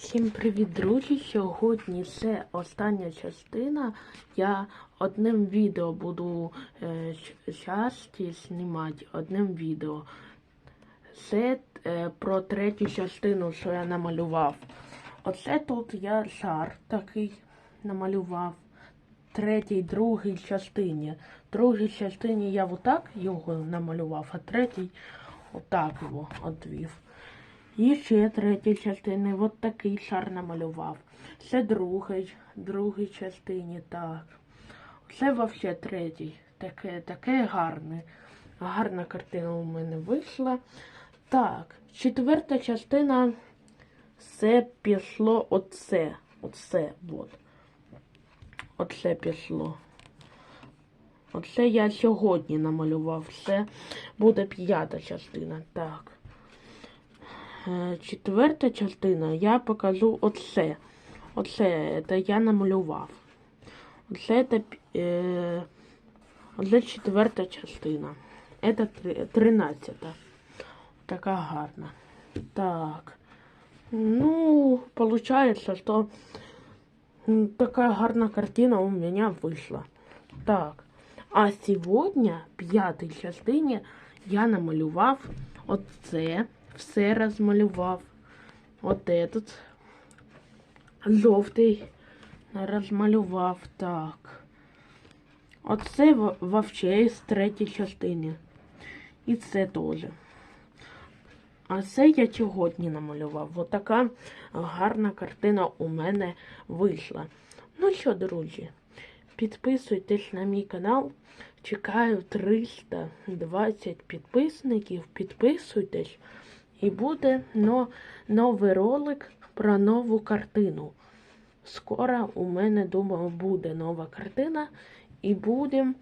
Всім привіт, друзі! Сьогодні це остання частина. Я одним відео буду е, часті знімати одним відео. Це е, про третю частину, що я намалював. Оце тут я шар такий намалював. Третій, другій частині. Другій частині я отак його намалював, а третій отак його одвів. І ще третій частини от такий шар намалював. Це другий, другій частині, так. Це вообще третій. Таке, таке гарне. Гарна картина у мене вийшла. Так, четверта частина це пішло оце. Оце, от. Оце пішло. Оце я сьогодні намалював. Це буде п'ята частина. Так. Е, Четверта частина я покажу оце. Оце це я намалював. Оце це, е, оце четверта частина. Це три- тринадцята. Така гарна. Так. Ну, получается, что такая гарная картина у меня вышла. Так. А сегодня, п'ятій частині, я намалював оце, все розмалював. От этот жовтий розмалював. Так. Оце в- вообще з третій частини. І це теж. А це я сьогодні намалював. От така гарна картина у мене вийшла. Ну що, друзі, підписуйтесь на мій канал. Чекаю 320 підписників. Підписуйтесь. І буде но, новий ролик про нову картину. Скоро у мене, думаю, буде нова картина. І будемо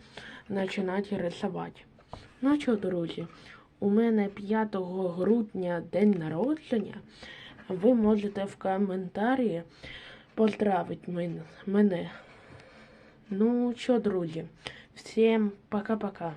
починати рисувати. Ну що, друзі, у мене 5 грудня день народження. Ви можете в коментарі поздравити мене. Ну що, друзі, всім пока-пока.